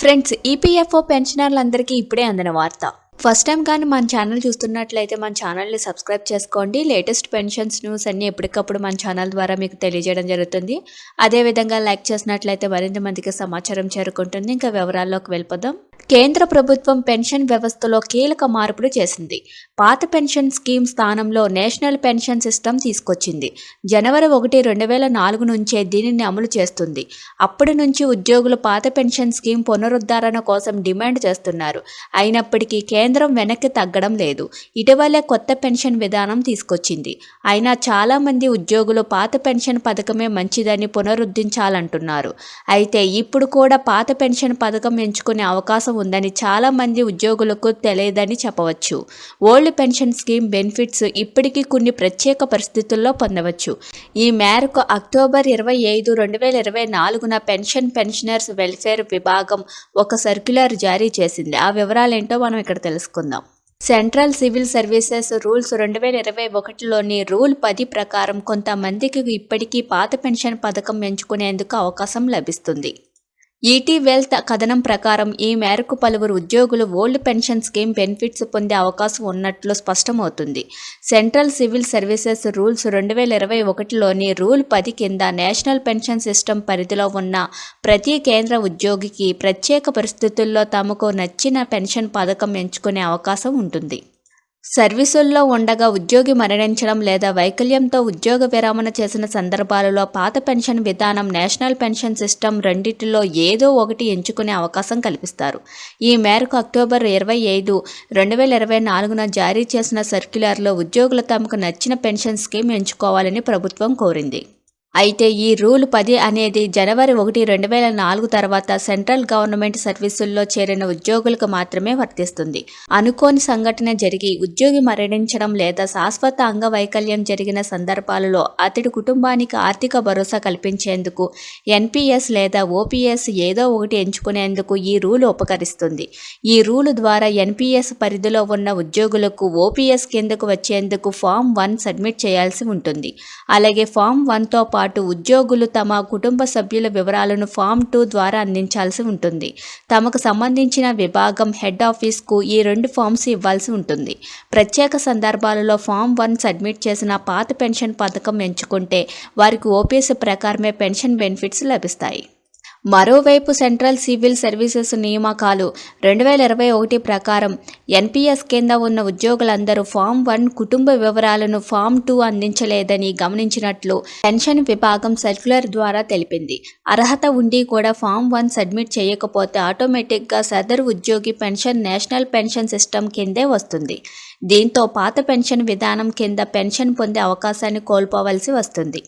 Friends EPFO పెన్షనర్లందరికీ ఇప్పుడే అందిన వార్త. ఫస్ట్ టైం కానీ మన ఛానల్ చూస్తున్నట్లయితే మన ఛానల్ని సబ్స్క్రైబ్ చేసుకోండి. లేటెస్ట్ పెన్షన్స్ న్యూస్ అన్నీ ఎప్పటికప్పుడు మన ఛానల్ ద్వారా మీకు తెలియజేయడం జరుగుతుంది. అదేవిధంగా లైక్ చేసినట్లయితే మరింత మందికి సమాచారం చేరుకుంటుంది. ఇంకా వివరాల్లోకి వెళ్ళిపోదాం. కేంద్ర ప్రభుత్వం పెన్షన్ వ్యవస్థలో కీలక మార్పులు చేసింది. పాత పెన్షన్ స్కీమ్ స్థానంలో నేషనల్ పెన్షన్ సిస్టమ్ తీసుకొచ్చింది. జనవరి ఒకటి రెండు వేల నాలుగు నుంచే దీనిని అమలు చేస్తుంది. అప్పటి నుంచి ఉద్యోగులు పాత పెన్షన్ స్కీమ్ పునరుద్ధరణ కోసం డిమాండ్ చేస్తున్నారు. అయినప్పటికీ కేంద్రం వెనక్కి తగ్గడం లేదు. ఇటీవలే కొత్త పెన్షన్ విధానం తీసుకొచ్చింది. అయినా చాలామంది ఉద్యోగులు పాత పెన్షన్ పథకమే మంచిదని పునరుద్ధరించాలంటున్నారు అయితే ఇప్పుడు కూడా పాత పెన్షన్ పథకం ఎంచుకునే అవకాశం ఉందని చాలామంది ఉద్యోగులకు తెలియదని చెప్పవచ్చు. ఓల్డ్ పెన్షన్ స్కీమ్ బెనిఫిట్స్ ఇప్పటికీ కొన్ని ప్రత్యేక పరిస్థితుల్లో పొందవచ్చు. ఈ మేరకు అక్టోబర్ ఇరవై ఐదు రెండు వేల ఇరవై నాలుగున పెన్షన్ పెన్షనర్స్ వెల్ఫేర్ విభాగం ఒక సర్క్యులర్ జారీ చేసింది. ఆ వివరాలేంటో మనం ఇక్కడ తెలుసుకుందాం. సెంట్రల్ సివిల్ సర్వీసెస్ రూల్స్ రెండు వేల ఇరవై ఒకటిలోని రూల్ పది ప్రకారం కొంతమందికి ఇప్పటికీ పాత పెన్షన్ పథకం ఎంచుకునేందుకు అవకాశం లభిస్తుంది. ఈటీ వెల్త్ కథనం ప్రకారం ఈ మేరకు పలువురు ఉద్యోగులు ఓల్డ్ పెన్షన్ స్కీమ్ బెనిఫిట్స్ పొందే అవకాశం ఉన్నట్లు స్పష్టమవుతుంది. సెంట్రల్ సివిల్ సర్వీసెస్ రూల్స్ రెండు వేల ఇరవై ఒకటిలోని రూల్ పది కింద నేషనల్ పెన్షన్ సిస్టమ్ పరిధిలో ఉన్న ప్రతి కేంద్ర ఉద్యోగికి ప్రత్యేక పరిస్థితుల్లో తమకు నచ్చిన పెన్షన్ పథకం ఎంచుకునే అవకాశం ఉంటుంది. సర్వీసుల్లో ఉండగా ఉద్యోగి మరణించడం లేదా వైకల్యంతో ఉద్యోగ విరమణ చేసిన సందర్భాలలో పాత పెన్షన్ విధానం నేషనల్ పెన్షన్ సిస్టమ్ రెండింటిలో ఏదో ఒకటి ఎంచుకునే అవకాశం కల్పిస్తారు. ఈ మేరకు అక్టోబర్ ఇరవై ఐదు రెండు వేల ఇరవై నాలుగున జారీ చేసిన సర్క్యులర్లో ఉద్యోగులు తమకు నచ్చిన పెన్షన్ స్కీమ్ ఎంచుకోవాలని ప్రభుత్వం కోరింది. అయితే ఈ రూల్ పది అనేది జనవరి ఒకటి రెండు వేల నాలుగు తర్వాత సెంట్రల్ గవర్నమెంట్ సర్వీసుల్లో చేరిన ఉద్యోగులకు మాత్రమే వర్తిస్తుంది. అనుకోని సంఘటన జరిగి ఉద్యోగి మరణించడం లేదా శాశ్వత అంగవైకల్యం జరిగిన సందర్భాలలో అతడి కుటుంబానికి ఆర్థిక భరోసా కల్పించేందుకు ఎన్పిఎస్ లేదా ఓపీఎస్ ఏదో ఒకటి ఎంచుకునేందుకు ఈ రూల్ ఉపకరిస్తుంది. ఈ రూల్ ద్వారా ఎన్పిఎస్ పరిధిలో ఉన్న ఉద్యోగులకు ఓపీఎస్ కిందకు వచ్చేందుకు ఫామ్ వన్ సబ్మిట్ చేయాల్సి ఉంటుంది. అలాగే ఫామ్ వన్తో పాటు ఉద్యోగులు తమ కుటుంబ సభ్యుల వివరాలను ఫామ్ టూ ద్వారా అందించాల్సి ఉంటుంది. తమకు సంబంధించిన విభాగం హెడ్ ఆఫీస్కు ఈ రెండు ఫామ్స్ ఇవ్వాల్సి ఉంటుంది. ప్రత్యేక సందర్భాలలో ఫామ్ వన్ సబ్మిట్ చేసిన పాత పెన్షన్ పథకం ఎంచుకుంటే వారికి ఓపీఎస్ ప్రకారమే పెన్షన్ బెనిఫిట్స్ లభిస్తాయి. మరోవైపు సెంట్రల్ సివిల్ సర్వీసెస్ నియామకాలు రెండు వేల ఇరవై ఒకటి ప్రకారం ఎన్పిఎస్ కింద ఉన్న ఉద్యోగులందరూ ఫామ్ వన్ కుటుంబ వివరాలను ఫామ్ టూ అందించలేదని గమనించినట్లు పెన్షన్ విభాగం సర్క్యులర్ ద్వారా తెలిపింది. అర్హత ఉండి కూడా ఫామ్ వన్ సబ్మిట్ చేయకపోతే ఆటోమేటిక్గా సదరు ఉద్యోగి పెన్షన్ నేషనల్ పెన్షన్ సిస్టమ్ కిందే వస్తుంది. దీంతో పాత పెన్షన్ విధానం కింద పెన్షన్ పొందే అవకాశాన్ని కోల్పోవలసి వస్తుంది.